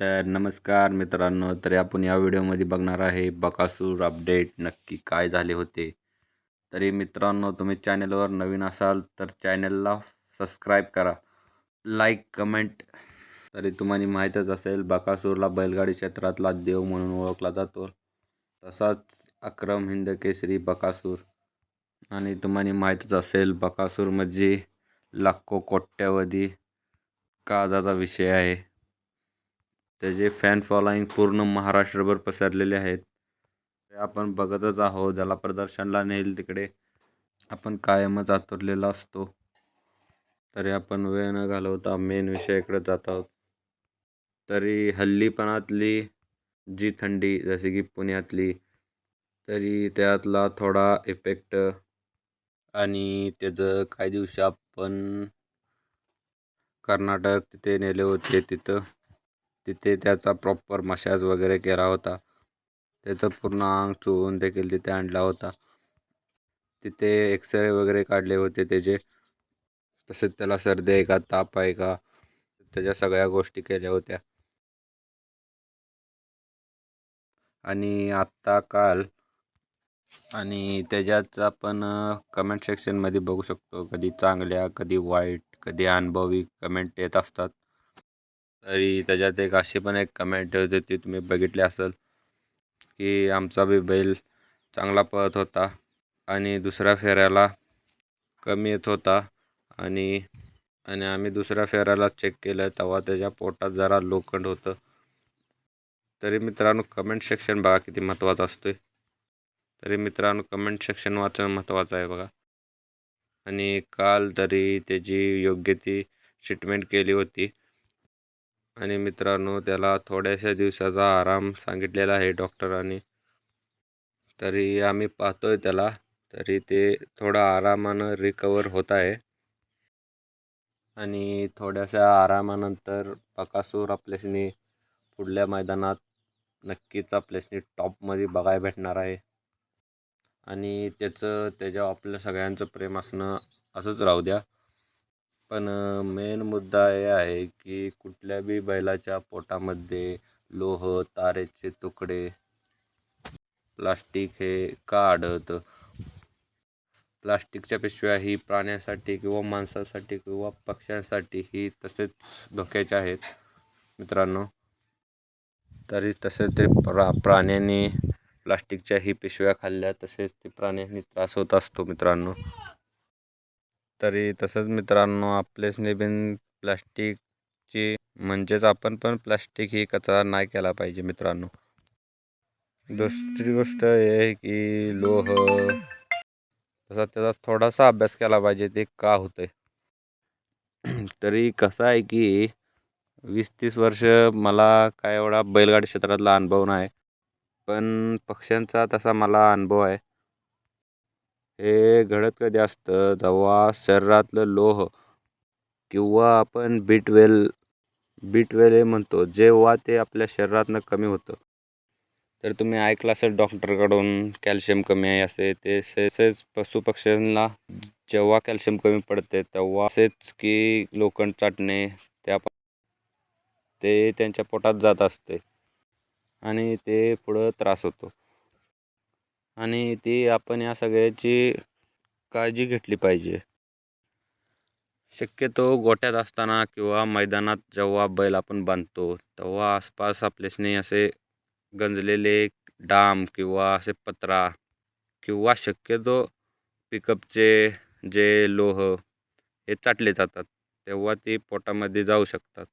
तर नमस्कार मित्रांनो तर आपण या व्हिडिओमध्ये बघणार आहे बकासूर अपडेट नक्की काय झाले होते. तरी मित्रांनो तुम्ही चॅनलवर नवीन असाल तर चॅनलला सबस्क्राईब करा लाईक कमेंट. तरी तुम्हाला माहीतच असेल बकासूरला बैलगाडी क्षेत्रातला देव म्हणून ओळखला जातो. तसाच अक्रम हिंद केसरी बकासूर. आणि तुम्हाला माहीतच असेल बकासूर म्हणजे लाखो कोट्यावधी काजाचा विषय आहे. त्याचे फॅन फॉलोईंग पूर्ण महाराष्ट्रभर पसरलेले आहेत आपण बघतच आहोत. ज्याला प्रदर्शनला नेईल तिकडे आपण कायमच आतुरलेला असतो. तरी आपण वेळ न घालवता मेन विषयाकडे जात आहोत. तरी हल्लीपणातली जी थंडी जसे की पुण्यातली तरी त्यातला थोडा इफेक्ट आणि त्याचं काही दिवशी आपण कर्नाटक तिथे नेले होते तिथं तिथे त्याचा प्रॉपर मशाज वगैरे केला होता. त्याचं पूर्ण अंग चोळून देखील तिथे आणला होता. तिथे एक्सरे वगैरे काढले होते त्याचे. तसेच त्याला सर्दी आहे का ताप आहे का त्याच्या सगळ्या गोष्टी केल्या होत्या. आणि आत्ता काल आणि त्याच्यात आपण कमेंट सेक्शनमध्ये बघू शकतो. कधी चांगल्या कधी वाईट कधी अनुभवी कमेंट येत असतात. तरी त्याच्यात एक अशी पण एक कमेंट होते ती तुम्ही बघितली असेल की आमचा बी बैल चांगला पळत होता आणि दुसऱ्या फेऱ्याला कमी येत होता आणि आणि आम्ही दुसऱ्या फेऱ्याला चेक केलं तेव्हा त्याच्या पोटात जरा लोखंड होतं. तरी मित्रांनो कमेंट सेक्शन बघा किती महत्त्वाचं असतं तरी मित्रांनो कमेंट सेक्शन वाचणं महत्त्वाचं आहे बघा. आणि काल तरी त्याची योग्य ती ट्रीटमेंट केली होती. आणि मित्रांनो त्याला थोड्याशा दिवसाचा आराम सांगितलेला आहे डॉक्टरांनी. तरी आम्ही पाहतोय त्याला तरी ते थोडा आरामानं रिकवर होत आहे. आणि थोड्याशा आरामानंतर पकासूर आपल्यासनी पुढल्या मैदानात नक्कीच आपल्यासनी टॉपमध्ये बघायला भेटणार आहे. आणि त्याचं त्याच्यावर आपल्या सगळ्यांचं प्रेम असणं असंच राहू द्या. पण मेन मुद्दा हे आहे की कुठल्या बी बैलाच्या पोटामध्ये लोह तारेचे तुकडे प्लास्टिक हे का आढळतं? प्लास्टिकच्या पिशव्या ही प्राण्यांसाठी किंवा माणसासाठी किंवा पक्ष्यांसाठी ही तसेच धोक्याचे आहेत मित्रांनो. तरी तसेच ते प्रा प्राण्यांनी प्लास्टिकच्या ही पिशव्या खाल्ल्या तसेच ते प्राण्यांनी त्रास होत असतो मित्रांनो. तरी तसंच मित्रांनो आपलेच बिन प्लास्टिकची म्हणजेच आपण पण प्लास्टिक ही कचरा नाही केला पाहिजे मित्रांनो. दुसरी गोष्ट हे आहे की लोह तसा त्याचा थोडासा अभ्यास केला पाहिजे ते का होतं आहे तरी कसं आहे की वीस तीस वर्ष मला काय एवढा बैलगाडी क्षेत्रातला अनुभव नाही पण पक्ष्यांचा तसा मला अनुभव आहे. हे घडत कधी असतं? जेव्हा शरीरातलं लोह किंवा आपण बीटवेल बीटवेल हे म्हणतो जेव्हा ते आपल्या शरीरातनं कमी होतं. तर तुम्ही ऐकलं असेल डॉक्टरकडून कॅल्शियम कमी आहे असे ते तसेच पशुपक्ष्यांना जेव्हा कॅल्शियम कमी पडते तेव्हा असेच की लोखंड चाटणे त्या ते त्यांच्या पोटात जात असते आणि ते पुढं त्रास होतो. आणि ती आपण या सगळ्याची काळजी घेतली पाहिजे. शक्यतो गोट्यात असताना किंवा मैदानात जेव्हा बैल आपण बांधतो तेव्हा आसपास आपल्यासने असे गंजलेले डाम किंवा असे पत्रा किंवा शक्यतो पिकअपचे जे लोह हे चाटले जातात तेव्हा ती पोटामध्ये जाऊ शकतात.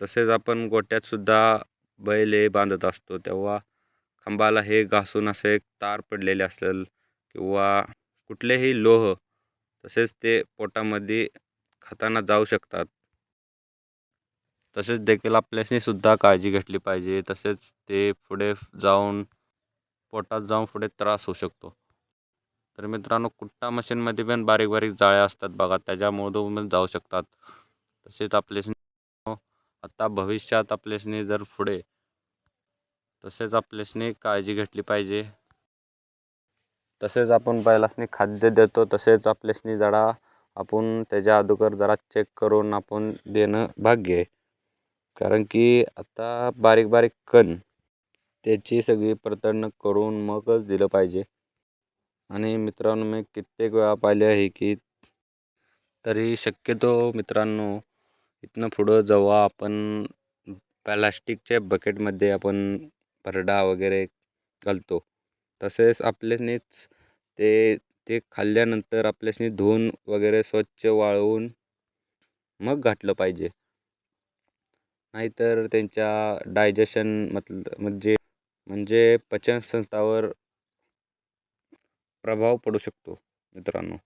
तसेच आपण गोट्यातसुद्धा बैल हे बांधत असतो तेव्हा खांबाला हे घासून असे एक तार पडलेले असेल किंवा कुठलेही लोह तसेच ते पोटामध्ये खाताना जाऊ शकतात. तसेच देखील आपल्याशी सुद्धा काळजी घेतली पाहिजे. तसेच ते पुढे जाऊन पोटात जाऊन पुढे त्रास होऊ शकतो. तर मित्रांनो कुट्टा मशीनमध्ये पण बारीक बारीक जाळ्या असतात बघा. त्याच्यामधून जाऊ शकतात. तसेच आपल्याशी आता भविष्यात आपल्यासनी जर पुढे तसेच आपल्यासनी काळजी घेतली पाहिजे. तसेच आपण बैलासनी खाद्य देतो तसेच आपल्यासनी जरा आपण त्याच्या अगोदर जरा चेक करून आपण देणं भाग्य आहे. कारण की आता बारीक बारीक कण त्याची सगळी पडताळणी करून मगच दिलं पाहिजे. आणि मित्रांनो मी कित्येक वेळा पाहिले आहे की तरी शक्यतो मित्रांनो इथनं पुढं जेव्हा आपण प्लॅस्टिकच्या बकेटमध्ये आपण भरडा वगैरे घालतो. तसेच आपल्यानेच ते ते खाल्ल्यानंतर आपल्यासनी धुवून वगैरे स्वच्छ वाळवून मग घातलं पाहिजे. नाहीतर त्यांच्या डायजेशन मतल म्हणजे म्हणजे पचनसंस्थावर प्रभाव पडू शकतो मित्रांनो.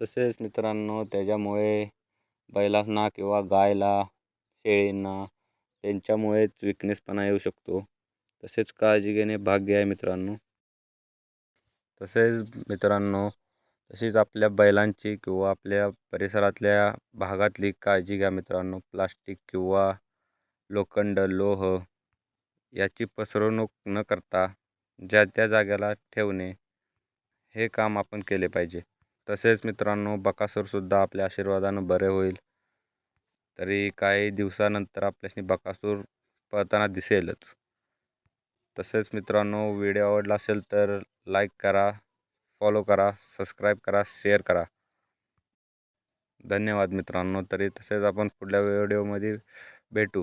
तसेच मित्रांनो त्याच्यामुळे बैलांना किंवा गायला शेळींना त्यांच्यामुळेच विकनेसपणा येऊ शकतो. तसेच काळजी घेणे भाग्य आहे मित्रांनो. तसेच मित्रांनो तसेच आपल्या बैलांची किंवा आपल्या परिसरातल्या भागातली काळजी घ्या मित्रांनो. प्लास्टिक किंवा लोखंड लोह याची पसरवणूक न करता ज्या त्या जागेला ठेवणे हे काम आपण केले पाहिजे. तसेच मित्रांनो बकासूरसुद्धा आपल्या आशीर्वादानं बरे होईल. तरी काही दिवसानंतर आपल्याशी बकासूर पळताना दिसेलच. तसेच मित्रांनो व्हिडिओ आवडला असेल तर लाईक करा फॉलो करा सबस्क्राईब करा शेअर करा. धन्यवाद मित्रांनो तरी तसेच आपण पुढल्या व्हिडिओमध्ये भेटू.